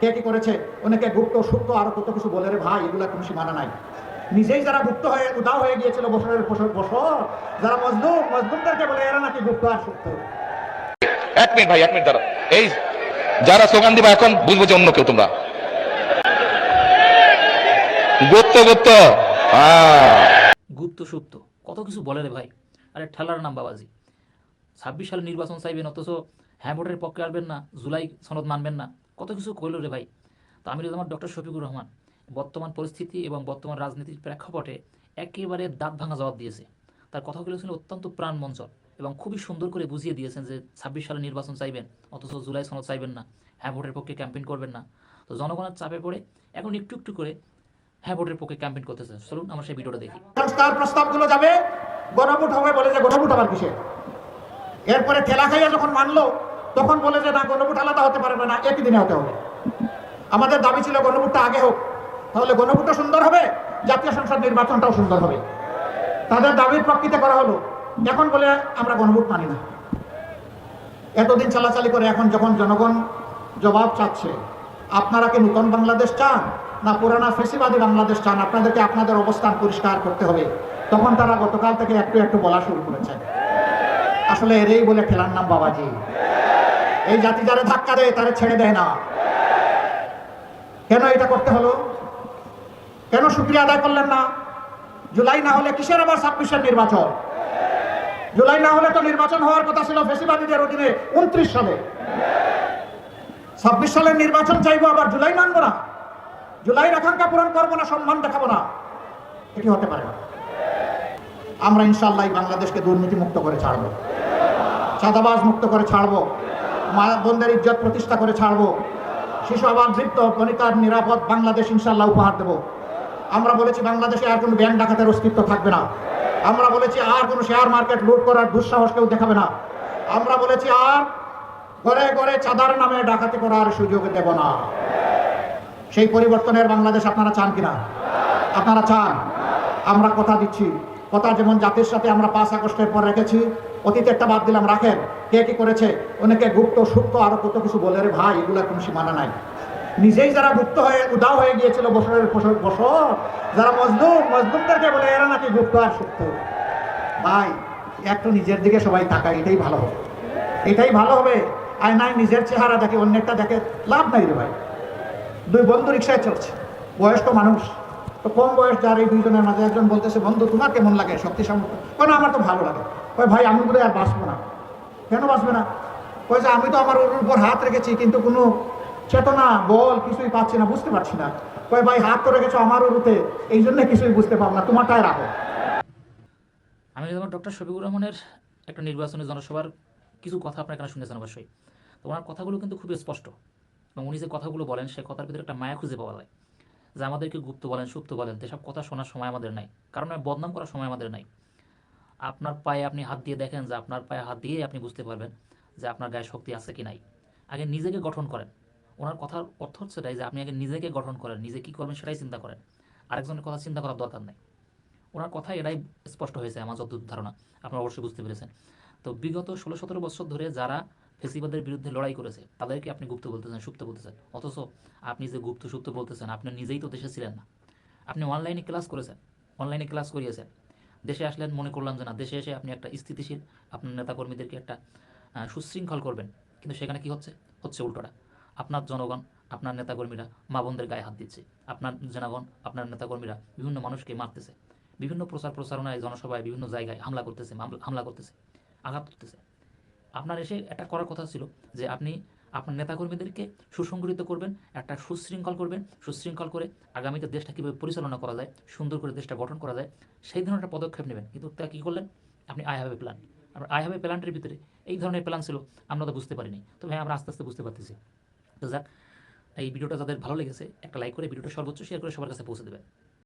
কে কি করেছে? অনেকে গুপ্ত সুপ্ত আরও কত কিছু বলে রে ভাই এগুলা কোনো সীমানা নাই। নিজেই যারা গুপ্ত হয়ে উদাও হয়ে গিয়েছিল বছরের বছর বছর যারা মজলুম মজলুমদেরকে বলে এরা নাকি গুপ্ত আর সুপ্ত? এক মিনিট ভাই এক মিনিট দাঁড়া এই যারা স্লোগান দিবা এখন বুঝব যে অন্য কেউ তোমরা। গুপ্ত গুপ্ত। হ্যাঁ। গুপ্ত সুপ্ত। কত কিছু বলে রে ভাই। আরে ঠেলার নাম বাবাজি। ছাব্বিশ সালে নির্বাচন চাইবেন অথচ হ্যাঁ ভোটের পক্ষে আসবেন না জুলাই সনদ মানবেন না। কত কিছু কইল রে ভাই? তো আমি আমার ডক্টর শফিকুর রহমান। বর্তমান পরিস্থিতি এবং বর্তমান রাজনীতির প্রেক্ষাপটে একেবারে দাঁত ভাঙা জবাব দিয়েছে। তার কথাগুলো ছিল অত্যন্ত প্রাণমঞ্চল এবং খুবই সুন্দর করে বুঝিয়ে দিয়েছেন যে ছাব্বিশ সালে নির্বাচন চাইবেন, অথচ জুলাই সনদ চাইবেন না হ্যাঁ ভোটের পক্ষে ক্যাম্পেইন করবেন না। তো জনগণের চাপে পড়ে এখন একটু একটু করে হ্যাঁ ভোটের পক্ষে ক্যাম্পেইন করতেছে। চলুন আমরা সেই ভিডিওটা দেখি। সংস্কার প্রস্তাবগুলো যাবে, গণভোট হবে বলে যে গণভোট আবার কিসে এরপরে ঠেলা খাইয়া যখন মানলো তখন বলে যে না, গণভোট আলাদা হতে পারবে না একই দিনে হতে হবে। আমাদের দাবি ছিল গণভোটটা আগে হোক। তাহলে গণভোটটা সুন্দর হবে? জাতীয় সংসদ নির্বাচনটাও সুন্দর হবে। তাদের দাবির প্রকৃতি করা হলো। এখন বলে আমরা গণভোট মানি না। এতদিন চালাচালি করে এখন যখন জনগণ জবাব চাচ্ছে, আপনারা কি নূতন বাংলাদেশ চান? না পুরানা ফেসিবাদী বাংলাদেশ চান? আপনাদেরকে আপনাদের অবস্থান পরিষ্কার করতে হবে। তখন তারা গতকাল থেকে একটু একটু বলা শুরু করেছে। আসলে এরই বলে খেলার নাম বাবাজি। এই জাতি যারা ধাক্কা দেয়, তারা ছেড়ে দেয় না। কেন এটা করতে হলো? কেন সুক্রিয়া আদায় করলেন না? জুলাই না হলে কিসের আবার ছাব্বিশের নির্বাচন? জুলাই না হলে তো নির্বাচন হওয়ার কথা ছিল ফেসিবাদীদের অধীনে উনত্রিশ সালে। ছাব্বিশ সালের নির্বাচন চাইব আবার জুলাই মানবো না। জুলাইয়ের আকাঙ্ক্ষা পূরণ করব না, সম্মান দেখাবো না। এটি হতে পারে না। আমরা ইনশাল্লাহ বাংলাদেশকে দুর্নীতি মুক্ত করে ছাড়বো। চাঁদাবাজ মুক্ত করে ছাড়বো। মা বোনদের ইজ্জত প্রতিষ্ঠা করে ছাড়বো। শিশু আবার বৃত্ত বনিতার নিরাপদ বাংলাদেশ ইনশাল্লাহ উপহার দেবো। আমরা বলেছি, বাংলাদেশে আর কোনো ব্যাংক ডাকাতের অস্তিত্ব থাকবে না। আমরা বলেছি, আর কোনো শেয়ার মার্কেট লুট করার দুঃসাহস কেউ দেখাবে না। আমরা বলেছি, আর ঘরে ঘরে চাঁদার নামে ডাকাতি করার সুযোগ দেব না। সেই পরিবর্তনের বাংলাদেশ আপনারা চান কিনা? আপনারা চান। আমরা কথা দিচ্ছি। কথা যেমন জাতির সাথে আমরা পাঁচ আগস্টের পর রেখেছি, অতীতে একটা বাদ দিলাম, রাখেন। কে কি করেছে? অনেকে গুপ্ত সুপ্ত আরও কত কিছু বলে রে ভাই এগুলোর কোনো সীমানা নাই। নিজেই যারা গুপ্ত হয়ে, উদাও হয়ে গিয়েছিল বছরের বছর বছর, যারা মজলুম, মজলুমদেরকে বলে, এরা নাকি গুপ্ত আর সুপ্ত ভাই, একটু নিজের দিকে সবাই তাকায়, এটাই ভালো হবে। এটাই ভালো হবে। আর নাই, নিজের চেহারা দেখে, অন্যেরটা দেখে, লাভ নাই রে ভাই। দুই বন্ধু রিক্সায় চলছে বয়স্ক মানুষ। তো কম বয়স, যার এই দুইজনের মাঝে একজন বলতেছে, বন্ধু, তোমার কেমন লাগে? শক্তি সামর্থ্য কেন আমার তো ভালো লাগে। ওই ভাই, আমি বলে আর বাঁচবো না। কেন বাঁচবে না? যে আমি তো আমার ওর উপর হাত রেখেছি, কিন্তু কোনো চেতনা, বল কিছুই পাচ্ছি না, বুঝতে পারছি না। কয়, ভাই, হাত তো রেখেছো আমার উরুতে এই জন্য কিছুই বুঝতে পারব না তোমারটাই রাখো। আমি যেমন ডক্টর শফিকুর রহমানের একটা নির্বাচনী জনসভার কিছু কথা আপনার এখানে শুনেছেন অবশ্যই। তো ওনার কথাগুলো কিন্তু খুবই স্পষ্ট। এবং উনি যে কথাগুলো বলেন, সে কথার ভিতরে একটা মায়া খুঁজে পাওয়া যায়। যে আমাদেরকে গুপ্ত বলেন, সুপ্ত বলেন যেসব কথা শোনার সময় আমাদের নাই। কারণ বদনাম করার সময় আমাদের নাই। আপনার পায়ে আপনি হাত দিয়ে দেখেন যে আপনার পায়ে হাত দিয়ে আপনি বুঝতে পারবেন যে আপনার গায়ে শক্তি আছে কি নাই। আগে নিজেকে গঠন করেন। ওনার কথার অর্থ হচ্ছে এটাই যে আপনি আগে নিজেকে গঠন করেন, নিজে কী করবেন সেটাই চিন্তা করেন। আরেকজনের কথা চিন্তা করার দরকার নেই। ওনার কথা এটাই স্পষ্ট হয়েছে আমার যতদূর ধারণা, আপনারা অবশ্যই বুঝতে পেরেছেন। তো বিগত ষোলো সতেরো বছর ধরে যারা ফেসিবাদের বিরুদ্ধে লড়াই করেছে, তাদেরকে আপনি গুপ্ত বলতেছেন, সুপ্ত বলতেছেন। অথচ আপনি যে গুপ্ত সুপ্ত বলতেছেন, আপনি নিজেই তো দেশে ছিলেন না। আপনি অনলাইনে ক্লাস করেছেন অনলাইনে ক্লাস করিয়েছেন। দেশে আসলেন, মনে করলাম যে না, দেশে এসে আপনি একটা স্থিতিশীল আপনার নেতাকর্মীদেরকে একটা সুশৃঙ্খল করবেন। কিন্তু সেখানে কি হচ্ছে? হচ্ছে উল্টোটা। আপনার জনগণ, আপনার নেতাকর্মীরা মা বোনদের গায়ে হাত দিচ্ছে। আপনার জনগণ, আপনার নেতাকর্মীরা বিভিন্ন মানুষকে মারতেছে। বিভিন্ন প্রচার প্রচারণায় জনসভায় বিভিন্ন জায়গায় হামলা করতেছে হামলা করতেছে, আঘাত করতেছে। আপনার এসে একটা করার কথা ছিল যে আপনি আপনার নেতাকর্মীদেরকে সুসংগঠিত করবেন, একটা সুশৃঙ্খল করবেন, সুশৃঙ্খল করে আগামীতে দেশটা কীভাবে পরিচালনা করা যায়, সুন্দর করে দেশটা গঠন করা যায়, সেই ধরনের একটা পদক্ষেপ নেবেন। কিন্তু তা কী করলেন? আপনি আই হ্যাভ এ প্ল্যান আপনার আই হ্যাভ এ প্ল্যানটির ভিতরে এই ধরনের প্ল্যান ছিল, আমরা তো বুঝতে পারিনি। তবে হ্যাঁ আমরা আস্তে আস্তে বুঝতে পারতেছি। তো যাক, এই ভিডিওটা যাদের ভালো লেগেছে, একটা লাইক করে ভিডিওটা সর্বোচ্চ শেয়ার করে সবার কাছে পৌঁছে দেবেন।